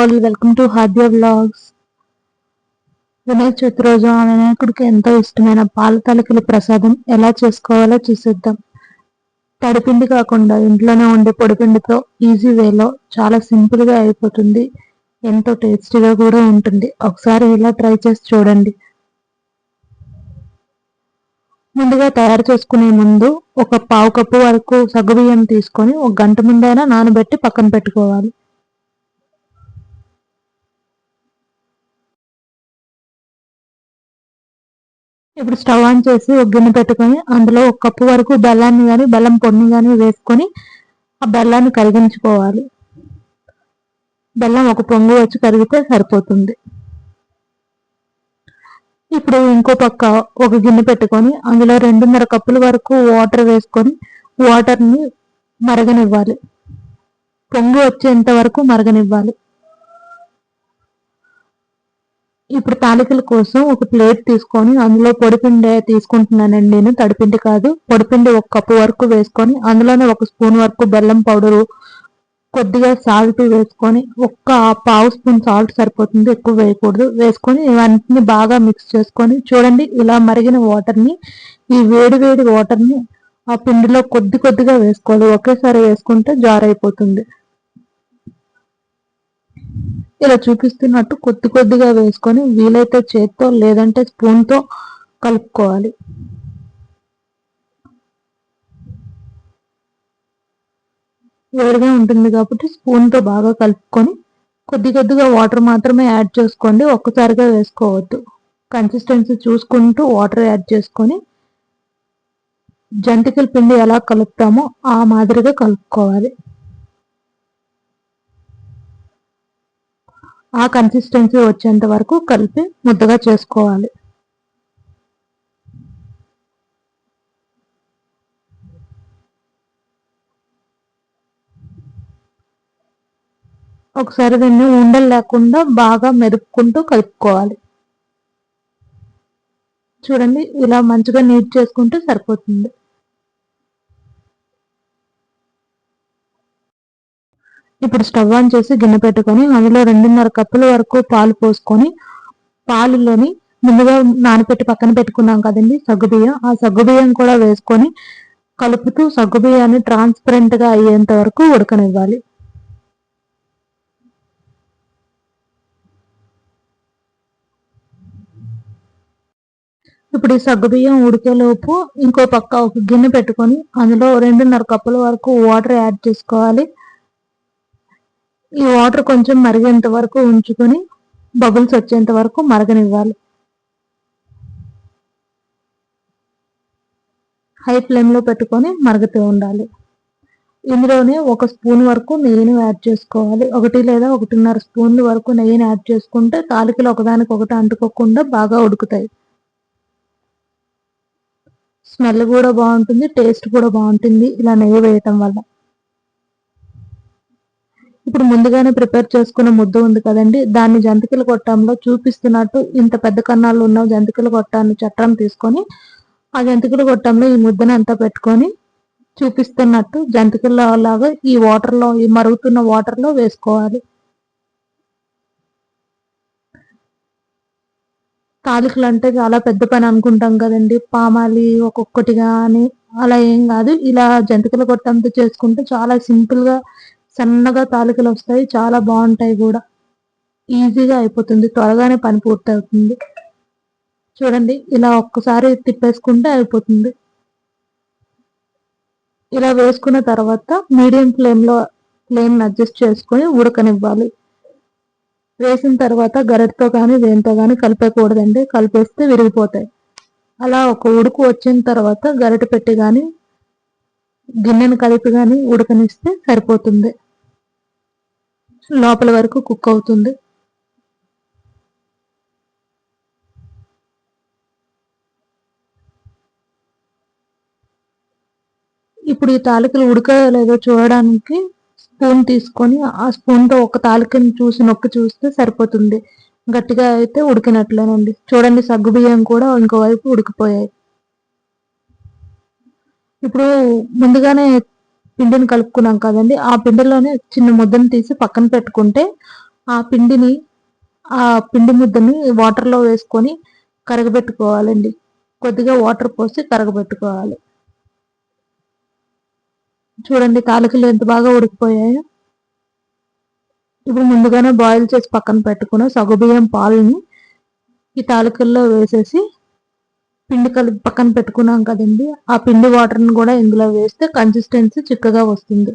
All welcome to Hadya blogs Vinayaka Chavithi రోజు ఆ వినాయకుడికి ఎంతో ఇష్టమైన పాల తలకుల ప్రసాదం ఎలా చేసుకోవాలో చూసేద్దాం. తడిపిండి కాకుండా ఇంట్లోనే ఉండే పొడిపిండితో ఈజీ వేలో చాలా సింపుల్గా అయిపోతుంది. ఎంతో టేస్టీగా కూడా ఉంటుంది. ఒకసారి ఇలా ట్రై చేసి చూడండి. ముందుగా తయారు చేసుకునే ముందు ఒక పావు కప్పు వరకు సగ్గుబియ్యం తీసుకొని ఒక గంట ముందైనా నానబెట్టి పక్కన పెట్టుకోవాలి. ఇప్పుడు స్టవ్ ఆన్ చేసి ఒక గిన్నె పెట్టుకొని అందులో ఒక కప్పు వరకు బెల్లాన్ని కానీ బెల్లం పొడిని కానీ వేసుకొని ఆ బెల్లాన్ని కరిగించుకోవాలి. బెల్లం ఒక పొంగు వచ్చి కరిగితే సరిపోతుంది. ఇప్పుడు ఇంకో పక్క ఒక గిన్నె పెట్టుకొని అందులో రెండున్నర కప్పుల వరకు వాటర్ వేసుకొని వాటర్ని మరగనివ్వాలి. పొంగు వచ్చేంత వరకు మరగనివ్వాలి. ఇప్పుడు తాలికల కోసం ఒక ప్లేట్ తీసుకొని అందులో పొడిపిండి తీసుకుంటున్నానండి నేను. తడిపిండి కాదు పొడిపిండి ఒక కప్పు వరకు వేసుకొని అందులోనే ఒక స్పూన్ వరకు బెల్లం పౌడరు కొద్దిగా సాల్ట్ వేసుకొని ఒక్క పావు స్పూన్ సాల్ట్ సరిపోతుంది ఎక్కువ వేయకూడదు. వేసుకొని ఇవన్నీ బాగా మిక్స్ చేసుకొని చూడండి ఇలా మరిగిన వాటర్ని ఈ వేడి వేడి వాటర్ని ఆ పిండిలో కొద్ది కొద్దిగా వేసుకోవాలి. ఒకేసారి వేసుకుంటే జార్ అయిపోతుంది ఇలా చూపిస్తున్నట్టు కొద్ది కొద్దిగా వేసుకొని వీలైతే చేత్తో లేదంటే స్పూన్తో కలుపుకోవాలి. వేడిగా ఉంటుంది కాబట్టి స్పూన్తో బాగా కలుపుకొని కొద్ది కొద్దిగా వాటర్ మాత్రమే యాడ్ చేసుకోండి. ఒక్కసారిగా వేసుకోవద్దు. కన్సిస్టెన్సీ చూసుకుంటూ వాటర్ యాడ్ చేసుకొని జంతికల పిండి ఎలా కలుపుతామో ఆ మాదిరిగా కలుపుకోవాలి. ఆ కన్సిస్టెన్సీ వచ్చేంత వరకు కలిపి ముద్దగా చేసుకోవాలి. ఒకసారి దీన్ని ఉండలు లేకుండా బాగా మెరుపుకుంటూ కలుపుకోవాలి. చూడండి ఇలా మంచిగా నీట్ చేసుకుంటే సరిపోతుంది. ఇప్పుడు స్టవ్ ఆన్ చేసి గిన్నె పెట్టుకొని అందులో రెండున్నర కప్పుల వరకు పాలు పోసుకొని పాలులోని ముందుగా నానపెట్టి పక్కన పెట్టుకున్నాం కదండి సగ్గుబియ్యం. ఆ సగ్గుబియ్యం కూడా వేసుకొని కలుపుతూ సగ్గుబియ్యాన్ని ట్రాన్స్పరెంట్గా అయ్యేంత వరకు ఉడకనివ్వాలి. ఇప్పుడు ఈ సగ్గుబియ్యం ఉడికేలోపు ఇంకో పక్క ఒక గిన్నె పెట్టుకొని అందులో రెండున్నర కప్పుల వరకు వాటర్ యాడ్ చేసుకోవాలి. ఈ వాటర్ కొంచెం మరిగేంత వరకు ఉంచుకొని బబుల్స్ వచ్చేంత వరకు మరగనివ్వాలి. హై ఫ్లేమ్లో పెట్టుకొని మరుగుతూ ఉండాలి. ఇందులోనే ఒక స్పూన్ వరకు నెయ్యిని యాడ్ చేసుకోవాలి. ఒకటి లేదా ఒకటిన్నర స్పూన్ల వరకు నెయ్యిని యాడ్ చేసుకుంటే తాలికలు ఒకదానికి ఒకటి అంటుకోకుండా బాగా ఉడుకుతాయి. స్మెల్ కూడా బాగుంటుంది టేస్ట్ కూడా బాగుంటుంది ఇలా నెయ్యి వేయటం వల్ల. ఇప్పుడు ముందుగానే ప్రిపేర్ చేసుకున్న ముద్ద ఉంది కదండి. దాన్ని జంతికలు కొట్టంలో చూపిస్తున్నట్టు ఇంత పెద్ద కన్నాలు ఉన్న జంతికలు కొట్టాన్ని చట్టం తీసుకొని ఆ జంతికలు కొట్టంలో ఈ ముద్దను అంతా పెట్టుకొని చూపిస్తున్నట్టు జంతికల్లో లాగా ఈ వాటర్లో ఈ మరుగుతున్న వాటర్లో వేసుకోవాలి. తాలికలు అంటే చాలా పెద్ద పని అనుకుంటాం కదండి. పామాలి ఒక్కొక్కటిగా అని అలా ఏం కాదు. ఇలా జంతికల కొట్టంతో చేసుకుంటే చాలా సింపుల్గా సన్నగా తాలికలు వస్తాయి చాలా బాగుంటాయి కూడా. ఈజీగా అయిపోతుంది త్వరగానే పని పూర్తవుతుంది. చూడండి ఇలా ఒక్కసారి తిప్పేసుకుంటే అయిపోతుంది. ఇలా వేసుకున్న తర్వాత మీడియం ఫ్లేమ్లో ఫ్లేమ్ అడ్జస్ట్ చేసుకొని ఉడకనివ్వాలి. వేసిన తర్వాత గరిటతో కానీ దేంతో కానీ కలిపేకూడదండి కలిపేస్తే విరిగిపోతాయి. అలా ఒక ఉడుకు వచ్చిన తర్వాత గరిట పెట్టి కానీ గిన్నెను కలిపి కానీ ఉడకనిస్తే సరిపోతుంది. లోపల వరకు కుక్ అవుతుంది. ఇప్పుడు ఈ తాలికలు ఉడకలేదో చూడడానికి స్పూన్ తీసుకొని ఆ స్పూన్తో ఒక తాలికని చూసి నొక్కి చూస్తే సరిపోతుంది. గట్టిగా అయితే ఉడికినట్లేనండి. చూడండి సగ్గు బియ్యం కూడా ఇంకోవైపు ఉడికిపోయాయి. ఇప్పుడు ముందుగానే పిండిని కలుపుకున్నాం కదండి. ఆ పిండిలోనే చిన్న ముద్దను తీసి పక్కన పెట్టుకుంటే ఆ పిండిని ఆ పిండి ముద్దని వాటర్లో వేసుకొని కరగబెట్టుకోవాలండి. కొద్దిగా వాటర్ పోసి కరగబెట్టుకోవాలి. చూడండి తాలికలు ఎంత బాగా ఉడికిపోయాయో. ఇప్పుడు ముందుగానే బాయిల్ చేసి పక్కన పెట్టుకున్న సగుబియ్యం పాలని ఈ తాలికల్లో వేసేసి పిండి కలిపి పక్కన పెట్టుకున్నాం కదండి ఆ పిండి వాటర్ని కూడా ఇందులో వేస్తే కన్సిస్టెన్సీ చిక్కగా వస్తుంది.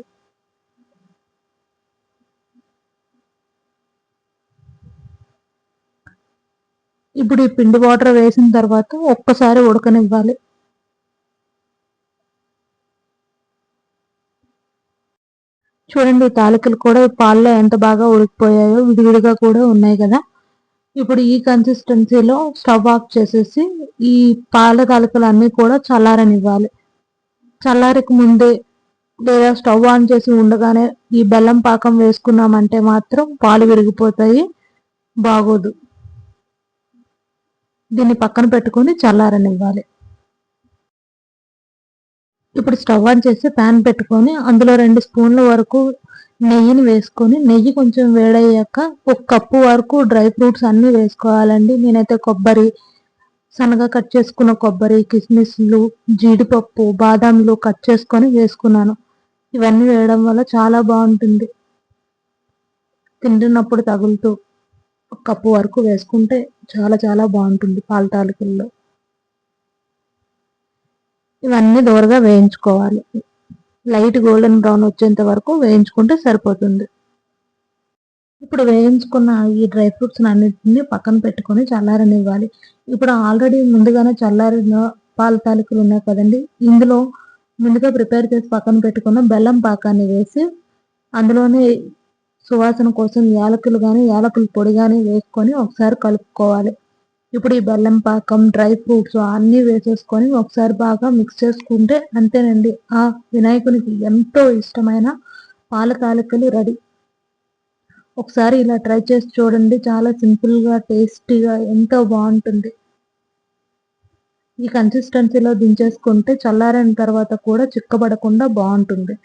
ఇప్పుడు ఈ పిండి వాటర్ వేసిన తర్వాత ఒక్కసారి ఉడకనివ్వాలి. చూడండి తాలికలు కూడా పాల్లో ఎంత బాగా ఉడికిపోయాయో విడివిడిగా కూడా ఉన్నాయి కదా. ఇప్పుడు ఈ కన్సిస్టెన్సీలో స్టవ్ ఆఫ్ చేసేసి ఈ పాల తాలికలు అన్నీ కూడా చల్లారనివ్వాలి. చల్లారికి ముందే లేదా స్టవ్ ఆన్ చేసి ఉండగానే ఈ బెల్లం పాకం వేసుకున్నామంటే మాత్రం పాలు విరిగిపోతాయి బాగోదు. దీన్ని పక్కన పెట్టుకొని చల్లారనివ్వాలి. ఇప్పుడు స్టవ్ ఆన్ చేసి ప్యాన్ పెట్టుకొని అందులో రెండు స్పూన్ల వరకు నెయ్యిని వేసుకొని నెయ్యి కొంచెం వేడయ్యాక ఒక కప్పు వరకు డ్రై ఫ్రూట్స్ అన్నీ వేసుకోవాలండి. నేనైతే కొబ్బరి సన్నగా కట్ చేసుకున్న కొబ్బరి కిస్మిస్లు జీడిపప్పు బాదాంలు కట్ చేసుకొని వేసుకున్నాను. ఇవన్నీ వేయడం వల్ల చాలా బాగుంటుంది. తింటున్నప్పుడు తగులుతూ ఒక కప్పు వరకు వేసుకుంటే చాలా చాలా బాగుంటుంది పాల తాలికల్లో. ఇవన్నీ దూరగా వేయించుకోవాలి. లైట్ గోల్డెన్ బ్రౌన్ వచ్చేంత వరకు వేయించుకుంటే సరిపోతుంది. ఇప్పుడు వేయించుకున్న ఈ డ్రై ఫ్రూట్స్ అన్నింటినీ పక్కన పెట్టుకొని చల్లారనివ్వాలి. ఇప్పుడు ఆల్రెడీ ముందుగానే చల్లారిన పాల తాలికలు ఉన్నాయి కదండి. ఇందులో ముందుగా ప్రిపేర్ చేసి పక్కన పెట్టుకున్న బెల్లం పాకాన్ని వేసి అందులోనే సువాసన కోసం యాలకులు కానీ యాలకుల పొడి కానీ వేసుకొని ఒకసారి కలుపుకోవాలి. ఇప్పుడు ఈ బెల్లం పాకం డ్రై ఫ్రూట్స్ అన్నీ వేసేసుకొని ఒకసారి బాగా మిక్స్ చేసుకుంటే అంతేనండి. ఆ వినాయకునికి ఎంతో ఇష్టమైన పాల తాలికలు రెడీ. ఒకసారి ఇలా ట్రై చేసి చూడండి. చాలా సింపుల్గా టేస్టీగా ఎంతో బాగుంటుంది. ఈ కన్సిస్టెన్సీలో దించేసుకుంటే చల్లారిన తర్వాత కూడా చిక్కబడకుండా బాగుంటుంది.